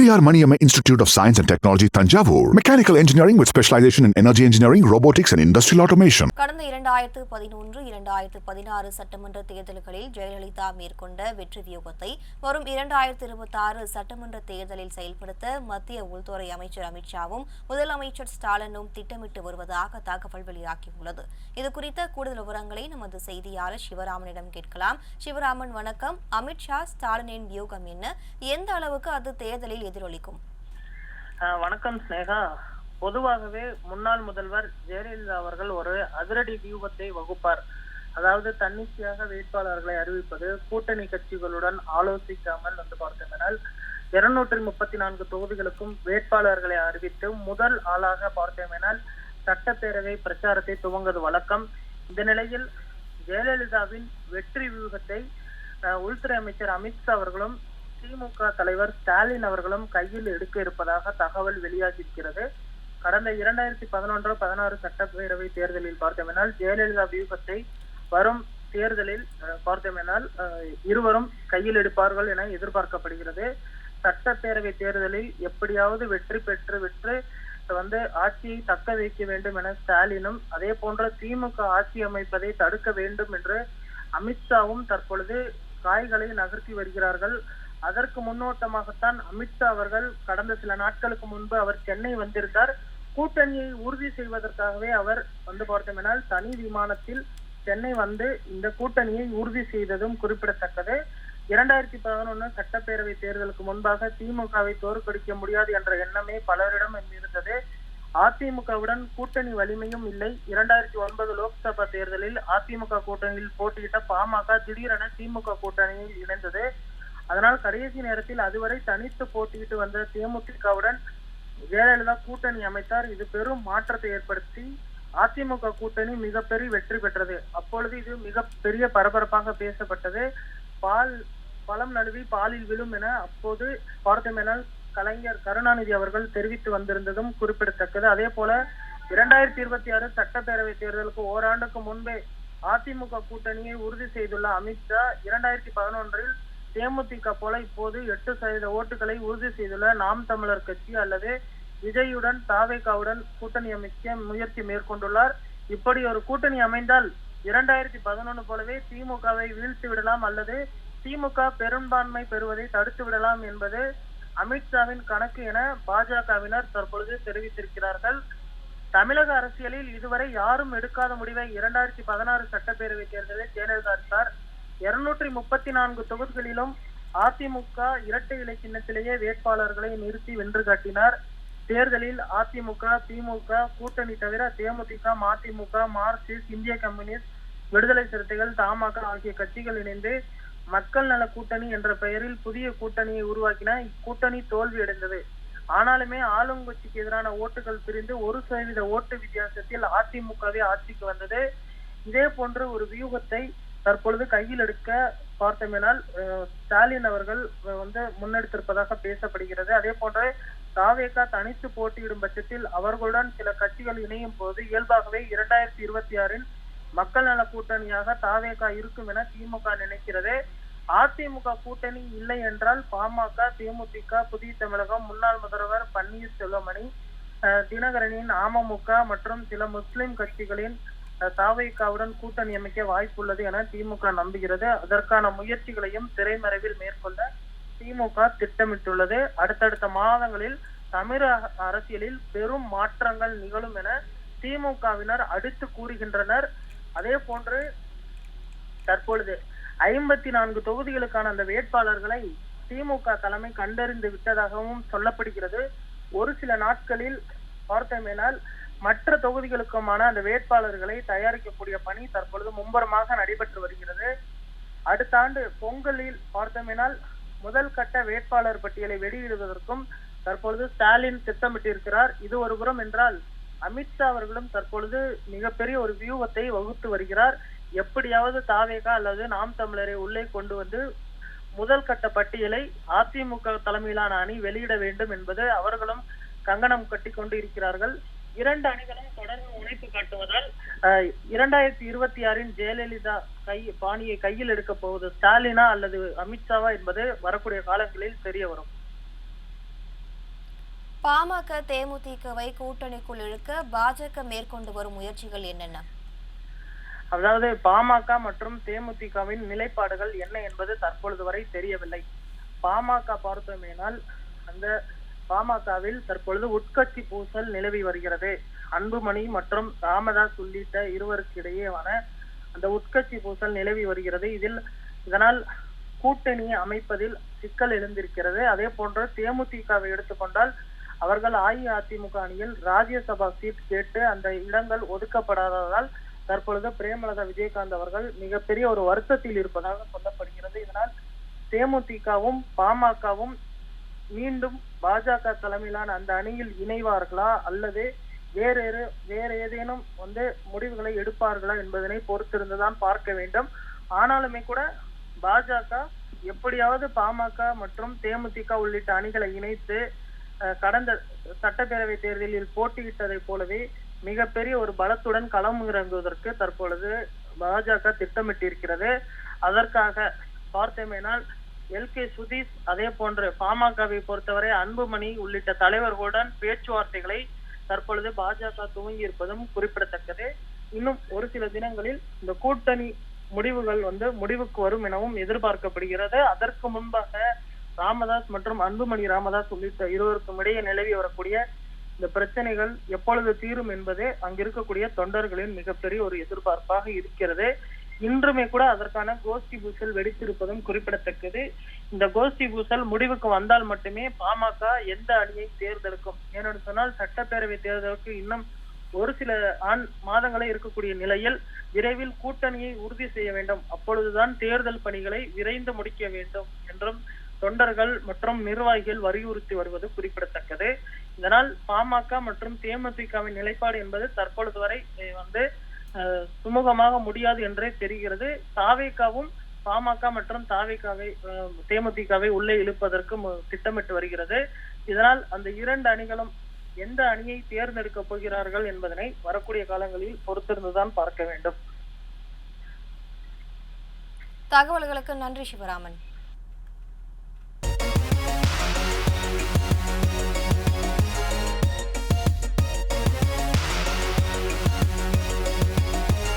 Periyar Maniammai institute of science and technology Thanjavur mechanical engineering with specialisation in energy engineering robotics and industrial automation கடந்த இரண்டாயிரத்து பதினொன்று இரண்டாயிரத்து பதினாறு சட்டமன்ற தேர்தல்களில் ஜெயலலிதா மேற்கொண்ட வெற்றி வியூகத்தை வரும் இரண்டாயிரத்து இருபத்தாறு சட்டமன்ற தேர்தலில் செயல்படுத்த மத்திய உள்துறை அமைச்சர் அமித்ஷாவும் முதலமைச்சர் ஸ்டாலினும் திட்டமிட்டு வருவதாக தகவல் வெளியாகியுள்ளது. இதுகுறித்த கூடுதல் விவரங்களை நமது செய்தியாளர் சிவராமனிடம் கேட்கலாம். சிவராமன் வணக்கம். அமித்ஷா ஸ்டாலினின் வியூகம் என்ன? எந்த அளவுக்கு அது தேர்தலில் எதிரொலிக்கும். வணக்கம் ஸ்னேகா. பொதுவாகவே முன்னாள் முதல்வர் ஜெயலலிதா அவர்கள் ஒரு அதிரடி வியூகத்தை வகுப்பார். அதாவது தன்னிச்சையாக வேட்பாளர்களை அறிவிப்பது கூட்டணி கட்சிகளுடன் ஆலோசிக்காமல் வந்து பார்த்தோம்னால் இருநூற்றி முப்பத்தி நான்கு தொகுதிகளுக்கும் வேட்பாளர்களை அறிவித்து முதல் ஆளாக பார்த்தோமெனால் சட்டப்பேரவை பிரச்சாரத்தை துவங்குவது வழக்கம். இந்த நிலையில் ஜெயலலிதாவின் வெற்றி வியூகத்தை உள்துறை அமைச்சர் அமித்ஷா அவர்களும் திமுக தலைவர் ஸ்டாலின் அவர்களும் கையில் எடுக்க இருப்பதாக தகவல் வெளியாகியிருக்கிறது. கடந்த இரண்டாயிரத்தி பதினொன்று பதினாறு சட்டப்பேரவை தேர்தலில் பார்த்தோமெனால் ஜெயலலிதா வியூகத்தை வரும் தேர்தலில் அஹ், இருவரும் கையில் எடுப்பார்கள் என எதிர்பார்க்கப்படுகிறது. சட்டப்பேரவை தேர்தலில் எப்படியாவது வெற்றி பெற்று விற்று வந்து ஆட்சியை தக்க வைக்க வேண்டும் என ஸ்டாலினும் அதே போன்ற திமுக ஆட்சி அமைப்பதை தடுக்க வேண்டும் என்று அமித்ஷாவும் தற்பொழுது காய்களை நகர்த்தி வருகிறார்கள். அதற்கு முன்னோட்டமாகத்தான் அமித்ஷா அவர்கள் கடந்த சில நாட்களுக்கு முன்பு அவர் சென்னை வந்திருந்தார். கூட்டணியை உறுதி செய்வதற்காகவே அவர் வந்து பார்த்தோம்னால் தனி விமானத்தில் சென்னை வந்து இந்த கூட்டணியை உறுதி செய்ததும் குறிப்பிடத்தக்கது. இரண்டாயிரத்தி பதினொன்னு சட்டப்பேரவை தேர்தலுக்கு முன்பாக திமுகவை தோற்கடிக்க முடியாது என்ற எண்ணமே பலரிடம் இருந்தது. அதிமுகவுடன் கூட்டணி வலிமையும் இல்லை. இரண்டாயிரத்தி ஒன்பது லோக்சபா தேர்தலில் அதிமுக கூட்டணியில் போட்டியிட்ட பாமக திடீரென திமுக கூட்டணியில் இணைந்தது. அதனால் கடைசி நேரத்தில் அதுவரை தனித்து போட்டியிட்டு வந்த தேமுதிகவுடன் ஜெயலலிதா கூட்டணி அமைத்தார். இது பெரும் மாற்றத்தை ஏற்படுத்தி அதிமுக கூட்டணி மிகப்பெரிய வெற்றி பெற்றது. அப்பொழுது இது மிகப்பெரிய பரபரப்பாக பேசப்பட்டது. பால் பழம் நழுவி பாலில் விழும் என அப்போது பார்த்தோமெனால் கலைஞர் கருணாநிதி அவர்கள் தெரிவித்து வந்திருந்ததும் குறிப்பிடத்தக்கது. அதே போல இரண்டாயிரத்தி இருபத்தி ஆறு சட்டப்பேரவை தேர்தலுக்கு ஓராண்டுக்கு முன்பே அதிமுக கூட்டணியை உறுதி செய்துள்ள அமித்ஷா இரண்டாயிரத்தி பதினொன்றில் தேமுதிக போல இப்போது எட்டு சதவீத ஓட்டுகளை உறுதி செய்துள்ள நாம் தமிழர் கட்சி அல்லது விஜயுடன் தாவேகாவுடன் கூட்டணி அமைக்க முயற்சி மேற்கொண்டுள்ளார். இப்படி ஒரு கூட்டணி அமைந்தால் இரண்டாயிரத்தி பதினொன்னு போலவே திமுகவை வீழ்த்தி விடலாம் அல்லது திமுக பெரும்பான்மை பெறுவதை தடுத்து விடலாம் என்பது அமித்ஷாவின் கணக்கு என பாஜகவினர் தற்பொழுது தெரிவித்திருக்கிறார்கள். தமிழக அரசியலில் இதுவரை யாரும் எடுக்காத முடிவை இரண்டாயிரத்தி பதினாறு சட்டப்பேரவை தேர்தலில் ஜெயலலிதா எடுத்தார் இருநூற்றி முப்பத்தி நான்கு தொகுதிகளிலும் அதிமுக இரட்டை இலை சின்னத்திலேயே வேட்பாளர்களை நிறுத்தி வென்று காட்டினார். தேர்தலில் அதிமுக திமுக கூட்டணி தவிர தேமுதிக மதிமுக மார்க்சிஸ்ட் இந்திய கம்யூனிஸ்ட் விடுதலை சிறுத்தைகள் தமாக ஆகிய கட்சிகள் இணைந்து மக்கள் நல கூட்டணி என்ற பெயரில் புதிய கூட்டணியை உருவாக்கின இக்கூட்டணி தோல்வியடைந்தது. ஆனாலுமே ஆளுங்கட்சிக்கு எதிரான ஓட்டுகள் பிரிந்து ஒரு சதவீத ஓட்டு வித்தியாசத்தில் அதிமுகவே ஆட்சிக்கு வந்தது. இதே போன்ற ஒரு வியூகத்தை தற்பொழுது கையில் எடுக்க பார்த்தோமேனால் ஸ்டாலின் அவர்கள் வந்து முன்னெடுத்திருப்பதாக பேசப்படுகிறது. அதே போன்று தாவேகா தனித்து போட்டியிடும் பட்சத்தில் அவர்களுடன் சில கட்சிகள் இணையும் போது இயல்பாகவே இரண்டாயிரத்தி இருபத்தி ஆறின் மக்கள் நல கூட்டணியாக தாவேகா இருக்கும் என திமுக நினைக்கிறது. அதிமுக கூட்டணி இல்லை என்றால் பாமக தேமுதிக புதிய தமிழகம் முன்னாள் முதல்வர் பன்னீர்செல்வமணி அஹ், தினகரனின் அமமுக மற்றும் சில முஸ்லிம் கட்சிகளின் அஹ், தாவேகாவுடன் கூட்டணி அமைக்க வாய்ப்புள்ளது என திமுக நம்புகிறது. அதற்கான முயற்சிகளையும் திரைமறைவில் மேற்கொள்ள திமுக திட்டமிட்டுள்ளது. அடுத்தடுத்த மாதங்களில் தமிழக அரசியலில் பெரும் மாற்றங்கள் நிகழும் என திமுகவினர் அடுத்து கூறுகின்றனர். அதே போன்று தற்பொழுது ஐம்பத்தி நான்கு தொகுதிகளுக்கான அந்த வேட்பாளர்களை திமுக தலைமை கண்டறிந்து விட்டதாகவும் சொல்லப்படுகிறது. ஒரு சில நாட்களில் பார்த்தோமேனால் மற்ற தொகுதிகளுக்குமான அந்த வேட்பாளர்களை தயாரிக்கக்கூடிய பணி தற்பொழுது மும்பரமாக நடைபெற்று வருகிறது. அடுத்த ஆண்டு பொங்கலில் பார்த்தோமேனால் முதல் கட்ட வேட்பாளர் பட்டியலை வெளியிடுவதற்கும் தற்பொழுது ஸ்டாலின் திட்டமிட்டிருக்கிறார். இது ஒரு புறம் என்றால் அமித்ஷா அவர்களும் தற்பொழுது மிகப்பெரிய ஒரு வியூகத்தை வகுத்து வருகிறார். எப்படியாவது தாவேகா அல்லது நாம் தமிழரை உள்ளே கொண்டு வந்து முதல் கட்ட பட்டியலை அதிமுக தலைமையிலான அணி வெளியிட வேண்டும் என்பது அவர்களும் கங்கணம் கட்டி கொண்டு இருக்கிறார்கள். இரண்டு அணிகளும் தொடர்ந்து முனைப்பு காட்டுவதால் இரண்டாயிரத்தி இருபத்தி ஆறின் ஜெயலலிதா கை பாணியை கையில் எடுக்க போவது ஸ்டாலினா அல்லது அமித்ஷாவா என்பது வரக்கூடிய காலங்களில் தெரிய வரும். பாமக தேமுதிகவை கூட்டணிக்குள் இழுக்க பாஜக மேற்கொண்டு வரும் முயற்சிகள் என்னென்ன? அதாவது பாமக மற்றும் தேமுதிகவின் நிலைப்பாடுகள் என்ன என்பது தற்பொழுது வரை தெரியவில்லை. பாமக பார்த்தோமேனால் அந்த பாமகவில் தற்பொழுது உட்கட்சி பூசல் நிலவி வருகிறது. அன்புமணி மற்றும் ராமதாஸ் உள்ளிட்ட இருவருக்கு இடையேயான அந்த உட்கட்சி பூசல் நிலவி வருகிறது. இதில் இதனால் கூட்டணியை அமைப்பதில் சிக்கல் எழுந்திருக்கிறது. அதே போன்று தேமுதிகவை எடுத்துக்கொண்டால் அவர்கள் அஇஅதிமுக அணியில் ராஜ்யசபா சீட் கேட்டு அந்த இடங்கள் ஒதுக்கப்படாததால் தற்பொழுது பிரேமலதா விஜயகாந்த் அவர்கள் மிகப்பெரிய ஒரு வருத்தத்தில் இருப்பதாக சொல்லப்படுகிறது. இதனால் தேமுதிகவும் பாமகவும் மீண்டும் பாஜக தலைமையிலான அந்த அணியில் இணைவார்களா? அல்லது வேறு ஏறு- வேறு ஏதேனும் வந்து முடிவுகளை எடுப்பார்களா என்பதனை பொறுத்திருந்துதான் பார்க்க வேண்டும். ஆனாலுமே கூட பாஜக எப்படியாவது பாமக மற்றும் தேமுதிக உள்ளிட்ட அணிகளை இணைத்து கடந்த சட்டப்பேரவை தேர்தலில் போட்டியிட்டதைப் போலவே மிகப்பெரிய ஒரு பலத்துடன் களம் இறங்குவதற்கு தற்பொழுது பாஜக திட்டமிட்டிருக்கிறது. அதற்காக பார்த்தோமேனால் எல். கே. சுதீஷ் அதே போன்று பாமகவை பொறுத்தவரை அன்புமணி உள்ளிட்ட தலைவர்களுடன் பேச்சுவார்த்தைகளை தற்பொழுது பாஜக துவங்கி இருப்பதும் குறிப்பிடத்தக்கது. இன்னும் ஒரு சில தினங்களில் இந்த கூட்டணி முடிவுகள் வந்து முடிவுக்கு வரும் எனவும் எதிர்பார்க்கப்படுகிறது. அதற்கு முன்பாக ராமதாஸ் மற்றும் அன்புமணி ராமதாஸ் உள்ளிட்ட இருவருக்கும் இடையே நிலவி வரக்கூடிய இந்த பிரச்சனைகள் எப்பொழுது தீரும் என்பது அங்கிருக்கக்கூடிய தொண்டர்களின் மிகப்பெரிய ஒரு எதிர்பார்ப்பாக இருக்கிறது. இன்றுமே கூட அதற்கான கோஷ்டி பூசல் வெடித்திருப்பதும் குறிப்பிடத்தக்கது. இந்த கோஷ்டி பூசல் முடிவுக்கு வந்தால் மட்டுமே பாமக எந்த அணியை தேர்ந்தெடுக்கும்? ஏனென்று சொன்னால் சட்டப்பேரவை தேர்தலுக்கு இன்னும் ஒரு சில ஆண் மாதங்களே இருக்கக்கூடிய நிலையில் விரைவில் கூட்டணியை உறுதி செய்ய வேண்டும். அப்பொழுதுதான் தேர்தல் பணிகளை விரைந்து முடிக்க வேண்டும் என்றும் தொண்டர்கள் மற்றும் நிர்வாகிகள் வலியுறுத்தி வருவது குறிப்பிடத்தக்கது. இதனால் பாமக மற்றும் தேமுதிகவின் நிலைப்பாடு என்பது தற்பொழுது வரை வந்து சுமூகமாக முடியாது என்றே தெரிகிறது. தாவேக்காவும் பாமக மற்றும் தாவேகாவை தேமுதிகவை உள்ளே இழுப்பதற்கு திட்டமிட்டு வருகிறது. இதனால் அந்த இரண்டு அணிகளும் எந்த அணியை தேர்ந்தெடுக்கப் போகிறார்கள் என்பதனை வரக்கூடிய காலங்களில் பொறுத்திருந்துதான் பார்க்க வேண்டும். தகவல்களுக்கு நன்றி சிவராமன்.